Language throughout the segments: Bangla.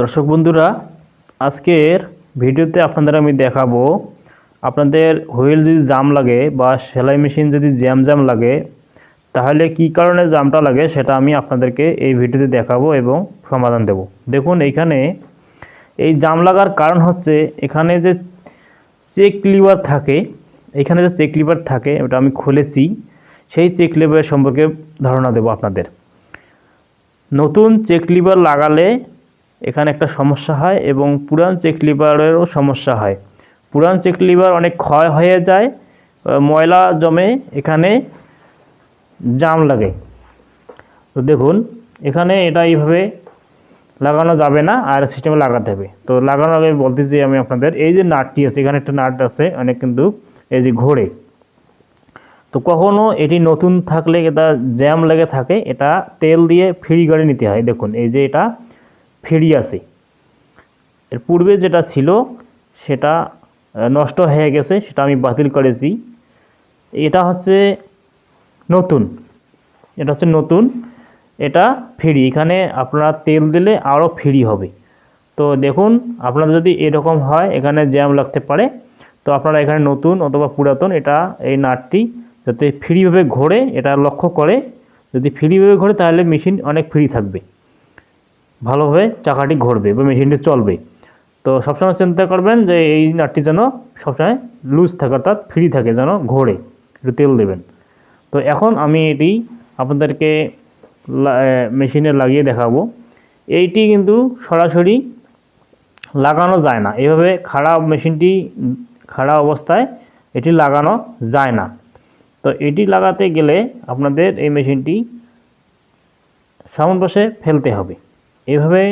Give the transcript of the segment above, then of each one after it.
দর্শক বন্ধুরা, আজকের ভিডিওতে আপনাদের আমি দেখাবো, আপনাদের হুইল যদি জাম লাগে বা সেলাই মেশিন যদি জ্যাম জ্যাম লাগে, তাহলে কি কারণে জামটা লাগে সেটা আমি আপনাদেরকে এই ভিডিওতে দেখাবো এবং সমাধান দেব। দেখুন এইখানে এই জাম লাগার কারণ হচ্ছে এখানে যে চেক লিভার থাকে, এখানে যে চেক লিভার থাকে, ওটা আমি খুলেছি, সেই চেক লিভার সম্পর্কে ধারণা দেব আপনাদের। নতুন চেক লিভার লাগালে এখানে একটা সমস্যা হয় এবং পুরান চেক লিভারেরও সমস্যা হয়। পুরান চেক লিভার অনেক ক্ষয় হয়ে যায় ময়লা জমে, এখানে জাম লাগে। তো দেখুন, এখানে এটা এইভাবে লাগানো যাবে না আর সিস্টেমে লাগাতে হবে। তো লাগানোর আগে বলতেছি আমি আপনাদের, এই যে নাটটি আছে, এখানে একটা নাট আছে, অনেক কিন্তু, এই যে ঘোরে তো কখনো এটি নতুন থাকলে এটা জ্যাম লেগে থাকে, এটা তেল দিয়ে ফ্রি করে নিতে হয়। দেখুন, এই যে এটা ফ্রি আছে এর পূর্বে যেটা ছিল, সেটা নষ্ট হয়ে গেছে, সেটা আমি বাতিল করেছি। এটা হচ্ছে নতুন। এটা হচ্ছে নতুন। এটা ফ্রি। এখানে আপনারা তেল দিলে আরও ফ্রি হবে। তো দেখুন, আপনাদের যদি এরকম হয়, এখানে জ্যাম লাগতে পারে। তো আপনারা এখানে নতুন অথবা পুরাতন, এটা, এই নাটটি যাতে ফ্রিভাবে ঘোরে, এটা লক্ষ্য করে। যদি ফ্রিভাবে ঘোরে, তাহলে মেশিন অনেক ফ্রি থাকবে। ভালোভাবে চাকাটি ঘুরবে বা মেশিনটি চলবে। তো সবসময় চিন্তা করবেন যে এই নাটটি যেন সবসময় লুজ থাকে, অর্থাৎ ফ্রি থাকে, যেন ঘোরে, একটু তেল দেবেন। তো এখন আমি এটি আপনাদেরকে মেশিনে লাগিয়ে দেখাবো। এইটি কিন্তু সরাসরি লাগানো যায় না। এভাবে খাড়া মেশিনটি খাড়া অবস্থায় এটি লাগানো যায় না। তো এটি লাগাতে গেলে আপনাদের এই মেশিনটি সামন পাশে ফেলতে হবে। এভাবে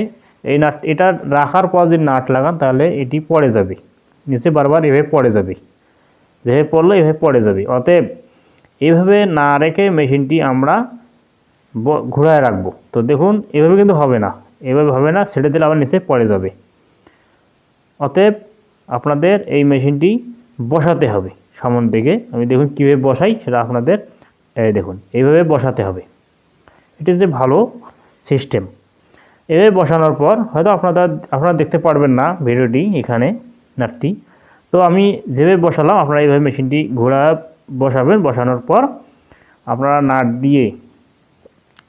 এই নাট, এটা রাখার পর যদি নাট লাগান, তাহলে এটি পড়ে যাবে। নিচে বারবার এভাবে পড়ে যাবে। যেভাবে পড়ল, এভাবে পড়ে যাবে। অতএব, এভাবে না রেখে মেশিনটি আমরা ঘোরায় রাখব। তো দেখুন, এভাবে কিন্তু হবে না। এভাবে হবে না ছেড়ে দিলে আবার নিচে পড়ে যাবে। অতএব, আপনাদের এই মেশিনটি বসাতে হবে। সামন দিকে আমি দেখুন কীভাবে বসাই, সেটা আপনাদের দেখুন, এইভাবে বসাতে হবে। এটি যে ভালো সিস্টেম। এভাবে বসানোর পর হয়তো আপনারা আপনারা দেখতে পারবেন না ভিডিওটি এখানে, নাটটি। তো আমি যেভাবে বসালাম, আপনারা এইভাবে মেশিনটি ঘোরা বসাবেন, বসানোর পর আপনারা নাট দিয়ে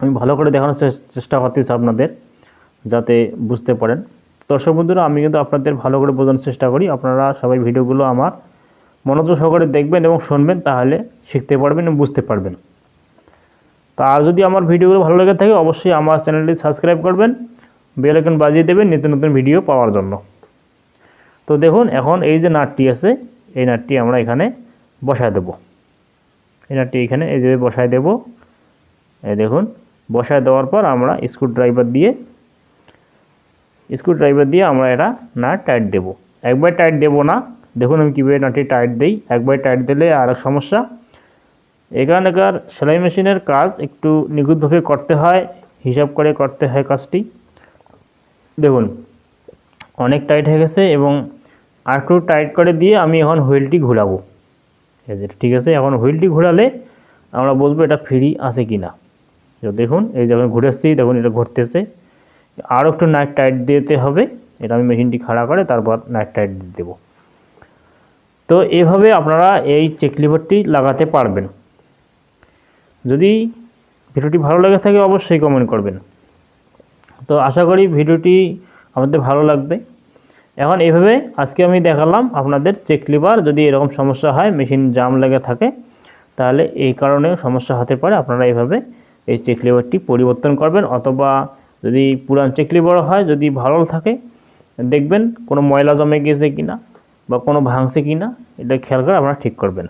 আমি ভালো করে দেখানোর চেষ্টা করতেছি আপনাদের, যাতে বুঝতে পারেন। দর্শক বন্ধুরা, আমি কিন্তু আপনাদের ভালো করে বোঝানোর চেষ্টা করি। আপনারা সবাই ভিডিওগুলো আমার মনোযোগ সহকারে দেখবেন এবং শুনবেন, তাহলে শিখতে পারবেন এবং বুঝতে পারবেন। তো আর যদি আমার ভিডিওগুলো ভালো লেগে থাকে, অবশ্যই আমার চ্যানেলটি সাবস্ক্রাইব করবেন, বেল আইকন বাজিয়ে দেবেন নিত্য নতুন ভিডিও পাওয়ার জন্য। তো দেখুন, এখন এই যে নাটটি আছে, এই নাটটি আমরা এখানে বসায় দেব। এই নাটটি এখানে এই যে বসায় দেব। এই দেখুন, বসায় দেওয়ার পর আমরা স্ক্রু ড্রাইভার দিয়ে স্ক্রু ড্রাইভার দিয়ে আমরা এটা নাট টাইট দেব। একবার টাইট দেব না। দেখুন আমি কীভাবে নাটটি টাইট দিই। একবার টাইট দিলে আর সমস্যা। এখানকার সেলাই মেশিনের কাজ একটু নিখুঁতভাবে করতে হয়, হিসাব করে করতে হয় কাজটি। দেখুন, অনেক টাইট হয়ে গেছে এবং আর একটু টাইট করে দিয়ে আমি এখন হুইলটি ঘোরাবো। ঠিক আছে, এখন হুইলটি ঘোরালে আমরা বলব এটা ফ্রি আছে কি না দেখুন, এই যখন ঘুরেছি দেখুন এটা ঘুরতেছে। আরও একটু নাইট টাইট দিতে হবে, এটা আমি মেশিনটি খাড়া করে তারপর নাইট টাইট দেবো। তো এভাবে আপনারা এই চেক লিভারটি লাগাতে পারবেন। যদি ভিডিওটি ভালো লেগে থাকে অবশ্যই কমেন্ট করবেন। তো আশা করি ভিডিওটি আমাদের ভালো লাগবে। এখন এইভাবে আজকে আমি দেখালাম আপনাদের চেক লিভার যদি এরকম সমস্যা হয় মেশিন জাম লেগে থাকে, তাহলে এই কারণেও সমস্যা হতে পারে। আপনারা এইভাবে এই চেক লিভারটি পরিবর্তন করবেন, অথবা যদি পুরান চেক লিভার হয়, যদি ভালো থাকে, দেখবেন কোনো ময়লা জমে গেছে কিনা বা কোনো ভাঙছে কিনা, এটা খেয়াল করে আপনারা ঠিক করবেন।